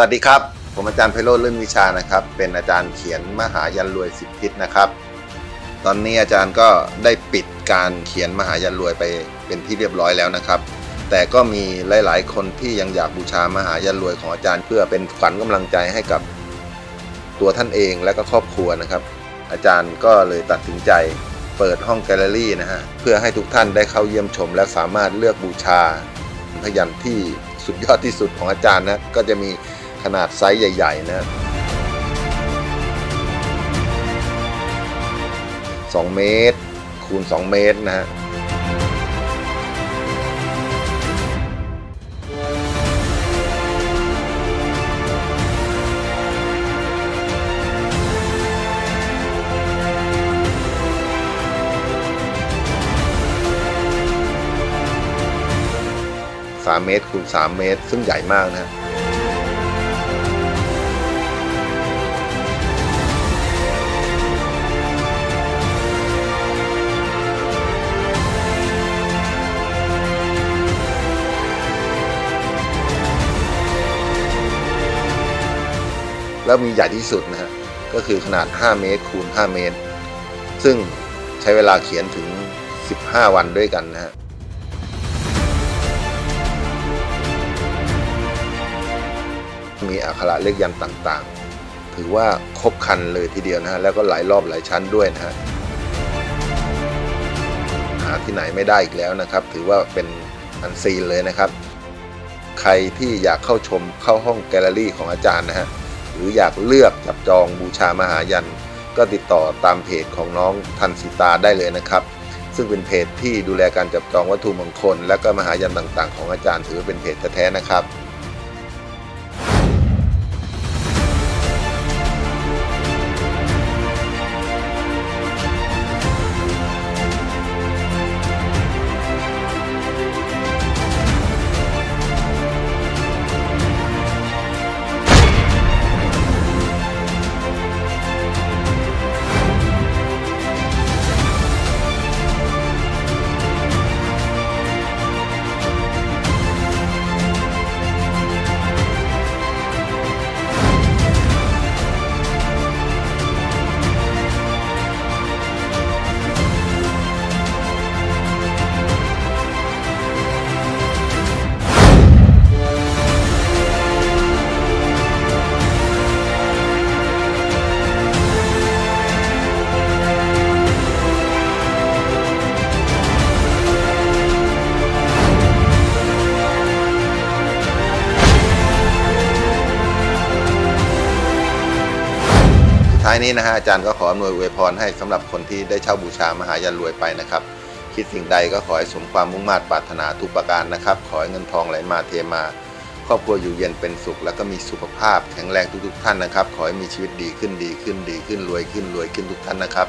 สวัสดีครับ ผมอาจารย์ไพโรจน์ลื่นวิชานะครับ เป็นอาจารย์เขียนมหายันรวยสิบทิศนะครับ ตอนนี้อาจารย์ก็ได้ปิดการเขียนมหายันรวยไปเป็นที่เรียบร้อยแล้วนะครับ แต่ก็มีหลาย ๆ คนที่ยังอยากบูชามหายันรวยของอาจารย์ เพื่อเป็นขวัญกำลังใจให้กับตัวท่านเองและก็ครอบครัวนะครับ อาจารย์ก็เลยตัดสินใจเปิดห้องแกลเลอรี่นะฮะเพื่อให้ทุกท่านได้เข้าเยี่ยมชม และสามารถเลือกบูชาพยันที่สุดยอดที่สุดของอาจารย์นะก็จะมี ขนาดไซส์ใหญ่ๆนะ2เมตร คูณ 2 เมตรนะฮะ3เมตรคูณ3เมตร ซึ่งใหญ่มากนะ แล้วมีใหญ่ที่สุดนะฮะก็คือขนาด 5 เมตรคูณ 5 เมตร ซึ่งใช้เวลาเขียนถึง 15 วันด้วยกันนะฮะมีอักขระเลขยันต่างๆ ถือว่าครบคันเลยทีเดียวนะฮะ แล้วก็หลายรอบหลายชั้นด้วยนะฮะ หาที่ไหนไม่ได้อีกแล้วนะครับ ถือว่าเป็นอันซีนเลยนะครับ ใครที่อยากเข้าชมเข้าห้องแกลเลอรี่ของอาจารย์นะฮะ หรืออยากเลือกจับจองบูชามหายัน ก็ติดต่อตามเพจของน้องทันสิตาได้เลยนะครับ ซึ่งเป็นเพจที่ดูแลการจับจองวัตถุมงคล และก็มหายันต่างๆ ของอาจารย์ถือว่าเป็นเพจแท้ๆนะครับ ท้ายนี้นะฮะอาจารย์ก็ขออำนวยอวยพรให้สำหรับคนที่ได้เช่าบูชามหายันรวยไปนะครับ คิดสิ่งใดก็ขอให้สมความมุ่งมา่ปรารถนาทุกประการนะครับ ขอให้เงินทองไหลมาเทมา ครอบครัวอยู่เย็นเป็นสุข แล้วก็มีสุขภาพแข็งแรงทุกๆท่านนะครับ ขอให้มีชีวิตดีขึ้นดีขึ้นดีขึ้นรวยขึ้นรวยขึ้นทุกท่านนะครับ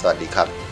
สวัสดีครับ